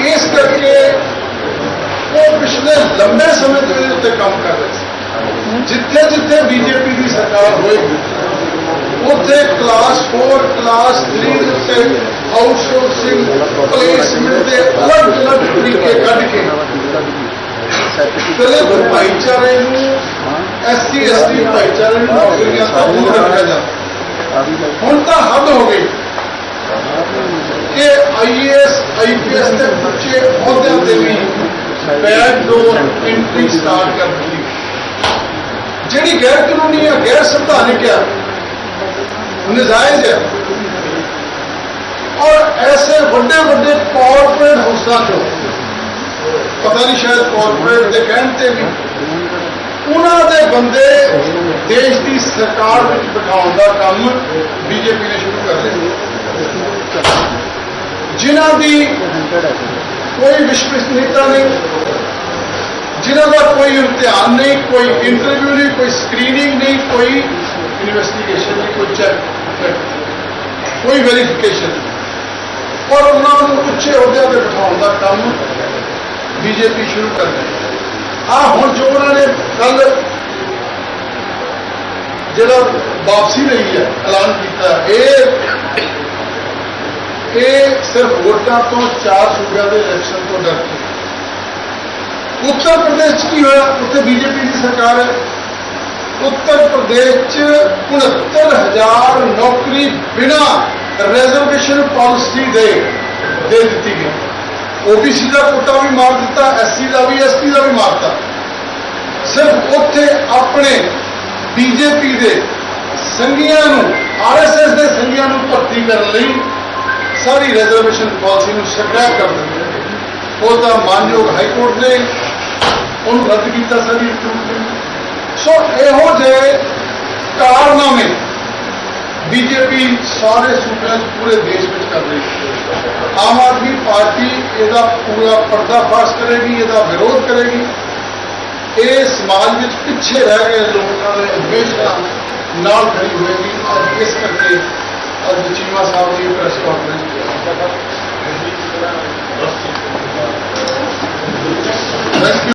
ਇਸ ਕਰਕੇ ਉਹ ਪਿਛਲੇ ਲੰਬੇ ਸਮੇਂ ਤੋਂ ਇਹਦੇ ਉੱਤੇ ਕੰਮ ਕਰ ਰਹੇ ਸੀ ਜਿੱਥੇ ਜਿੱਥੇ ਬੀਜੇਪੀ ਦੀ ਸਰਕਾਰ ਹੋਏਗੀ ਉੱਥੇ ਕਲਾਸ 4 ਕਲਾਸ 3 ਦੇ ਉੱਤੇ ਆਊਟਸੋਰਸਿੰਗ ਪਲੇਸਮੈਂਟ ਦੇ ਅਲੱਗ-ਅਲੱਗ ਤਰੀਕੇ ਕੱਢ ਕੇ ਦਲਿਤ ਭਾਈਚਾਰੇ ਨੂੰ ਐਸਸੀ ਹੁਣ ਤਾਂ ਹੱਦ ਹੋ ਗਈ ਕਿ ਆਈਏਐਸ ਆਈਪੀਐਸ ਦੇ ਬੱਚੇ ਅਹੁਦਿਆਂ ਤੇ ਵੀ ਬੈਕ ਡੋਰ ਐਂਟਰੀ ਸਟਾਰਟ ਕਰ ਦਿੱਤੀ। ਜਿਹੜੀ ਗੈਰ ਕਾਨੂੰਨੀ ਹੈ ਗੈਰ ਸੰਵਿਧਾਨਿਕ ਹੈ ਨਜਾਇਜ਼ ਹੈ ਔਰ ਐਸੇ ਵੱਡੇ ਵੱਡੇ ਕਾਰਪੋਰੇਟ ਹਾਊਸਾਂ ਚੋਂ, ਪਤਾ ਨਹੀਂ ਸ਼ਾਇਦ ਕਾਰਪੋਰੇਟ ਦੇ ਕਹਿਣ ਤੇ ਵੀ ਉਹਨਾਂ ਦੇ ਬੰਦੇ ਦੇਸ਼ ਦੀ ਸਰਕਾਰ ਵਿੱਚ ਬਿਠਾਉਣ ਦਾ ਕੰਮ ਬੀਜੇਪੀ ਨੇ ਸ਼ੁਰੂ ਕਰ ਦਿੱਤਾ ਜਿਨ੍ਹਾਂ ਦੀ ਕੋਈ ਵਿਸ਼ਵਸਨੀयता ਨਹੀਂ, ਜਿਨ੍ਹਾਂ ਦਾ ਕੋਈ ਇਮਤਿਹਾਨ ਨਹੀਂ, ਕੋਈ ਇੰਟਰਵਿਊ ਨਹੀਂ, ਕੋਈ ਸਕਰੀਨਿੰਗ ਨਹੀਂ, ਕੋਈ ਇਨਵੈਸਟੀਗੇਸ਼ਨ ਨਹੀਂ, ਕੋਈ ਚੈੱਕ ਕੋਈ ਵੈਰੀਫਿਕੇਸ਼ਨ ਔਰ ਉਹਨਾਂ ਨੂੰ ਉੱਚੇ ਅਹੁਦਿਆਂ ਤੇ ਬਿਠਾਉਣ ਦਾ ਕੰਮ ਬੀਜੇਪੀ ਸ਼ੁਰੂ ਕਰ ਰਹੀ ਹੈ ਆ ਹੁਣ ਜੋ ਉਹਨਾਂ ਨੇ ਕੱਲ ਜਿਹੜਾ ਵਾਪਸੀ ਲਈ ਹੈ, ਐਲਾਨ ਕੀਤਾ ਇਹ ਇਹ ਸਿਰਫ ਵੋਟਾਂ ਤੋਂ ਚਾਰ ਸੂਬਿਆਂ ਦੇ ਇਲੈਕਸ਼ਨ ਤੋਂ ਡਰ ਕੇ। ਉੱਤਰ ਪ੍ਰਦੇਸ਼ 'ਚ ਕੀ ਹੋਇਆ? ਉੱਥੇ ਬੀਜੇਪੀ ਦੀ ਸਰਕਾਰ ਹੈ। ਉੱਤਰ ਪ੍ਰਦੇਸ਼ 'ਚ 69000 ਨੌਕਰੀ ਬਿਨਾ ਰਿਜ਼ਰਵੇਸ਼ਨ ਪਾਲਿਸੀ ਦੇ ਦੇ ਦਿੱਤੀ ਗਈ। ਓਬੀਸੀ ਦਾ ਕੋਟਾ ਵੀ ਮਾਰ ਦਿੱਤਾ ਐਸਸੀ ਦਾ ਵੀ ਐਸਟੀ ਦਾ ਵੀ ਮਾਰਤਾ ਸਿਰਫ ਉੱਥੇ ਆਪਣੇ ਬੀਜੇਪੀ ਦੇ ਸੰਗੀਆਂ ਨੂੰ ਆਰਐਸਐਸ ਦੇ ਸੰਗੀਆਂ ਨੂੰ ਭਰਤੀ ਕਰਨ ਲਈ ਸਾਰੀ ਰਿਜ਼ਰਵੇਸ਼ਨ ਪਾਲਿਸੀ ਨੂੰ ਸਕ੍ਰੈਪ ਕਰ ਦਿੱਤਾ ਉਹ ਤਾਂ ਮਾਨਯੋਗ ਹਾਈ ਕੋਰਟ ਨੇ ਉਹਨੂੰ ਰੱਦ ਕੀਤਾ, ਸਾਰੀ ਸੋ ਇਹੋ ਜਿਹੇ ਕਾਰਨਾਮੇ बीजेपी सारे सूटें पूरे देश में कर रही है। आम आदमी पार्टी यदा पूरा पर्दाफाश करेगी यदा विरोध करेगी। ये समाज में पिछे रह गए लोगों ने हमेशा नाल खड़ी होगी और इस करके अब चीमा साहब ने प्रेस कॉन्फ्रेंस किया।